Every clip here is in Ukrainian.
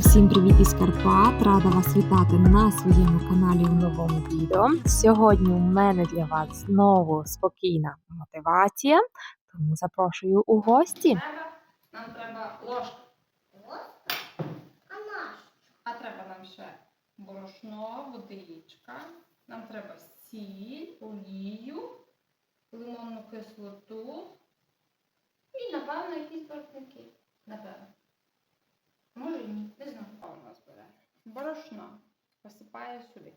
Всім привіт із Карпат! Рада вас вітати на своєму каналі в новому відео. Сьогодні у мене для вас знову спокійна мотивація, тому запрошую у гості. Нам треба ложка. А? Треба нам ще борошно, водичка. Нам треба сіль, олію, лимонну кислоту. І, напевно, якісь барвники. Напевно. Може і ні. Не знаю. Що у нас бере? Борошно. Посипає сюди.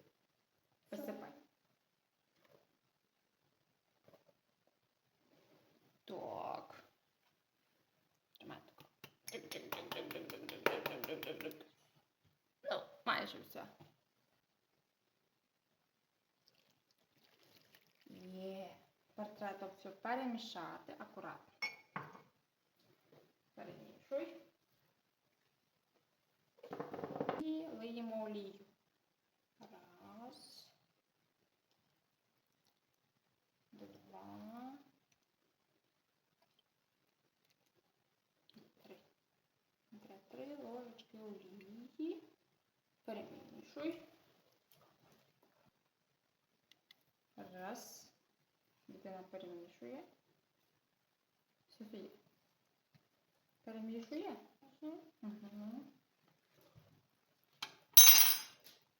Посипай. Так. Ну, майже все. Є. Тепер треба все перемішати акуратно. Перемішуй. Лиємо олію. Раз. Два. Три. Треба три ложечки олії. Перемішуй. Раз. Дитина перемішує. Софія. Перемішує? Угу.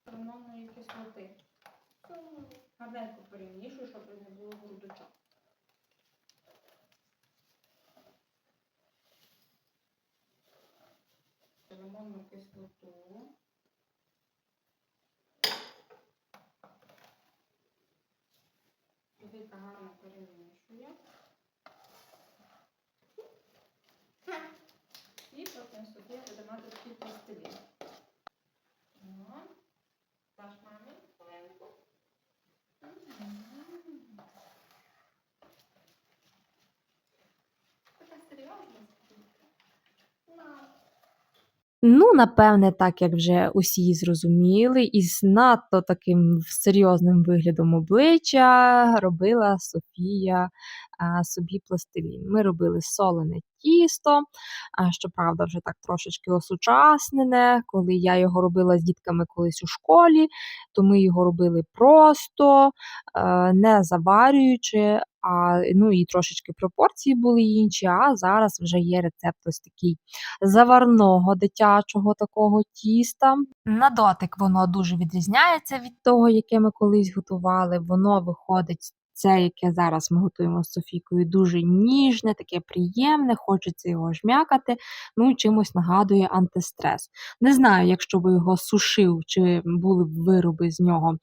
Гормонної кислоти. Гарненько перемішуй, щоб не було грудочок. Лимонну кислоту. Віка гарно перемішує. І потім собі буде мати такий пластилін. Ну, напевне, так як вже усі зрозуміли, із надто таким серйозним виглядом обличчя робила Софія собі пластилін. Ми робили солене тісто, щоправда, вже так трошечки осучаснене. Коли я його робила з дітками колись у школі, то ми його робили просто, е, не заварюючи, а, ну і трошечки пропорції були інші, а зараз вже є рецепт ось такий заварного дитячого такого тіста. На дотик воно дуже відрізняється від того, яке ми колись готували. Воно виходить. Це, яке зараз ми готуємо з Софійкою, дуже ніжне, таке приємне, хочеться його жмякати, ну чимось нагадує антистрес. Не знаю, якщо би його сушив, чи були б вироби з нього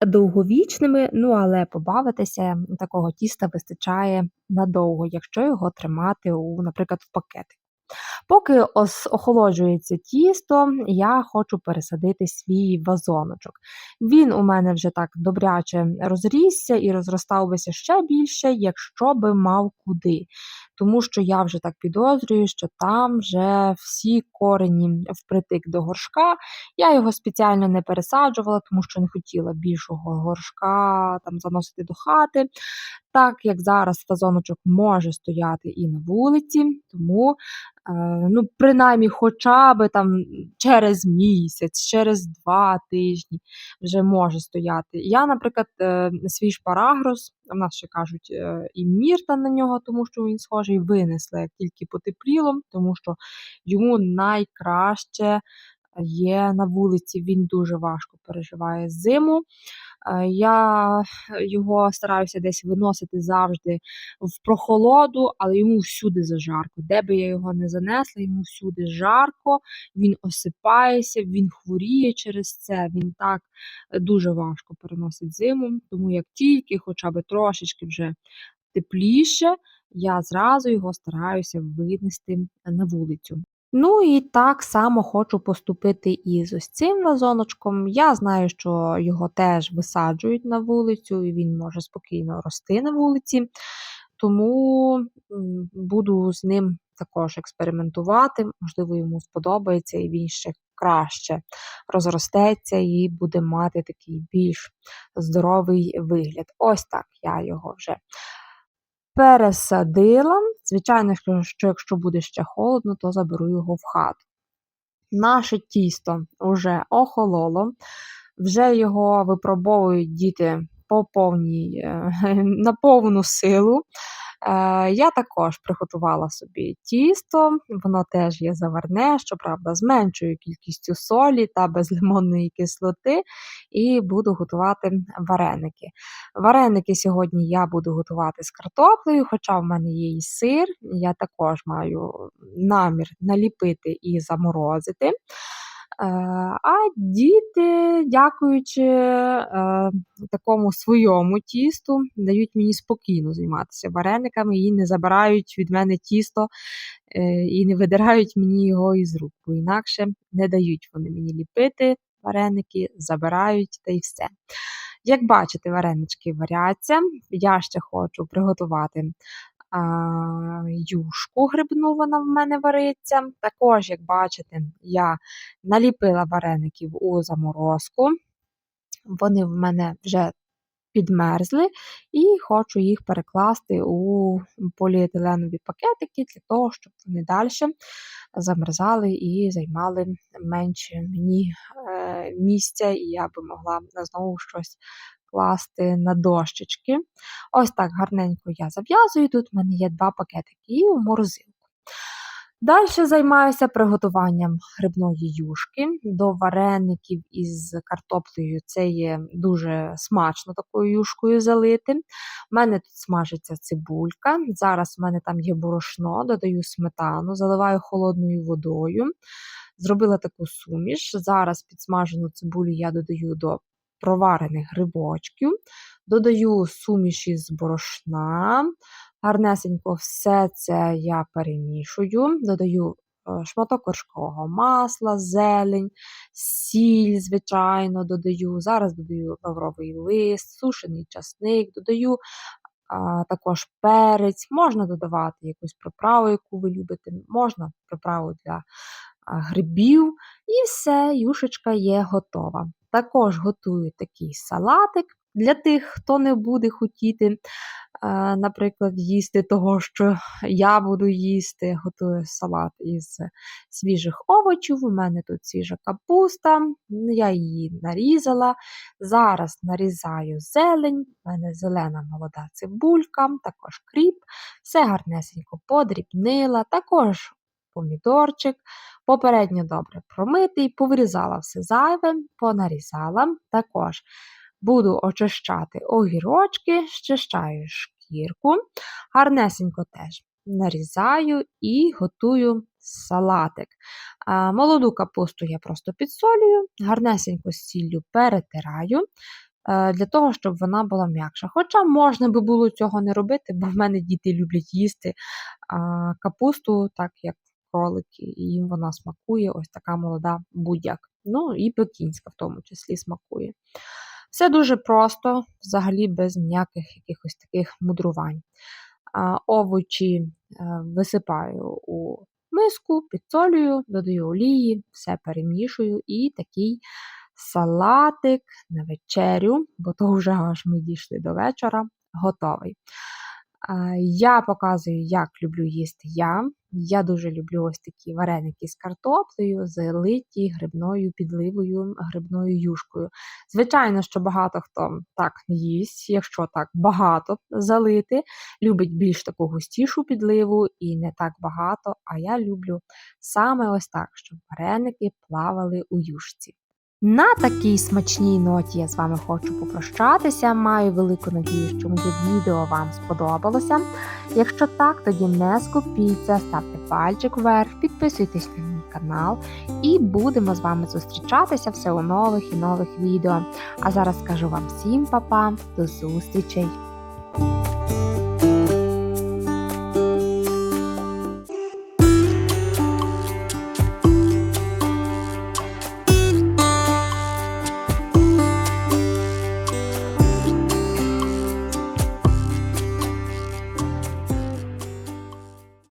довговічними, ну але побавитися такого тіста вистачає надовго, якщо його тримати у, наприклад, в пакетик. Поки охолоджується тісто, я хочу пересадити свій вазоночок. Він у мене вже так добряче розрісся і розростався ще більше, якщо би мав куди. Тому що я вже так підозрюю, що там вже всі корені впритик до горшка. Я його спеціально не пересаджувала, тому що не хотіла більшого горшка там заносити до хати. Так як зараз вазоночок може стояти і на вулиці, тому ну, принаймні, хоча б там через місяць, через два тижні вже може стояти. Я, наприклад, е, свій шпарагрос, в нас ще кажуть, е, і мірта на нього, тому що він схожий, винесла, як тільки потепліло, тому що йому найкраще є на вулиці. Він дуже важко переживає зиму. Е, Я його стараюся десь виносити завжди в прохолоду, але йому всюди зажарко. Де би я його не занесла, йому всюди жарко, він осипається, він хворіє через це. Він так е, дуже важко переносить зиму. Тому як тільки хоча б трошечки вже тепліше, я зразу його стараюся винести на вулицю. Ну і так само хочу поступити і з ось цим вазоночком. Я знаю, що його теж висаджують на вулицю, і він може спокійно рости на вулиці. Тому буду з ним також експериментувати. Можливо, йому сподобається, і він ще краще розростеться і буде мати такий більш здоровий вигляд. Ось так я його вже пересадила. Звичайно, що що якщо буде ще холодно, то заберу його в хату. Наше тісто вже охололо, вже його випробовують діти по повній, е, на повну силу. Е, Я також приготувала собі тісто, воно теж є заварне, щоправда, з меншою кількістю солі та без лимонної кислоти, і буду готувати вареники. Вареники сьогодні я буду готувати з картоплею, хоча в мене є і сир. Я також маю намір наліпити і заморозити. Е, А діти, дякуючи е, такому своєму тісту, дають мені спокійно займатися варениками і не забирають від мене тісто е, і не видирають мені його із рук, бо інакше не дають вони мені ліпити вареники, забирають та й все. Як бачите, варенички варяться. Я ще хочу приготувати юшку грибну, вона в мене вариться. Також, як бачите, я наліпила вареників у заморозку. Вони в мене вже підмерзли, і хочу їх перекласти у поліетиленові пакетики для того, щоб вони далі замерзали і займали менше мені е, місця, і я би могла знову щось класти на дощечки. Ось так гарненько я зав'язую. Тут в мене є два пакетики і у морозилку. Далі займаюся приготуванням грибної юшки до вареників із картоплею. Це є дуже смачно такою юшкою залити. У мене тут смажиться цибулька. Зараз в мене там є борошно, додаю сметану, заливаю холодною водою. Зробила таку суміш. Зараз підсмажену цибулю я додаю до проварених грибочків, додаю суміш із борошна. Гарнесенько все це я перемішую, додаю е, шматок вершкового масла, зелень, сіль, звичайно, додаю. Зараз додаю лавровий лист, сушений часник, додаю а, також перець, можна додавати якусь приправу, яку ви любите, можна приправу для грибів, і все, юшечка є готова. Також готую такий салатик для тих, хто не буде хотіти е, наприклад, їсти того, що я буду їсти. Готую салат із свіжих овочів. У мене тут свіжа капуста, я її нарізала. Зараз нарізаю зелень, у мене зелена молода цибулька, також кріп, все гарнесенько подрібнила, також помідорчик. Попередньо добре промитий, повирізала все зайве, понарізала. Також буду очищати огірочки, щищаю шкірку, гарнесенько теж нарізаю і готую салатик. Молоду капусту я просто підсолюю, гарнесенько з сіллю перетираю. е, Для того, щоб вона була м'якша. Хоча можна би було цього не робити, бо в мене діти люблять їсти капусту, так як кролики, і їм вона смакує, ось така молода будь-як. Ну і пекінська в тому числі смакує. Все дуже просто, взагалі без ніяких якихось таких мудрувань. Овочі е, висипаю у миску, підсолюю, додаю олії, все перемішую і такий салатик на вечерю, бо то вже аж ми дійшли до вечора, готовий. Я показую, як люблю їсти я. Я дуже люблю ось такі вареники з картоплею, залиті грибною підливою, грибною юшкою. Звичайно, що багато хто так їсть, якщо так багато залити, любить більш таку густішу підливу і не так багато. А я люблю саме ось так, щоб вареники плавали у юшці. На такій смачній ноті я з вами хочу попрощатися. Маю велику надію, що моє відео вам сподобалося. Якщо так, тоді не скупіться, ставте пальчик вверх, підписуйтесь на мій канал і будемо з вами зустрічатися все у нових і нових відео. А зараз скажу вам всім па-па, до зустрічей!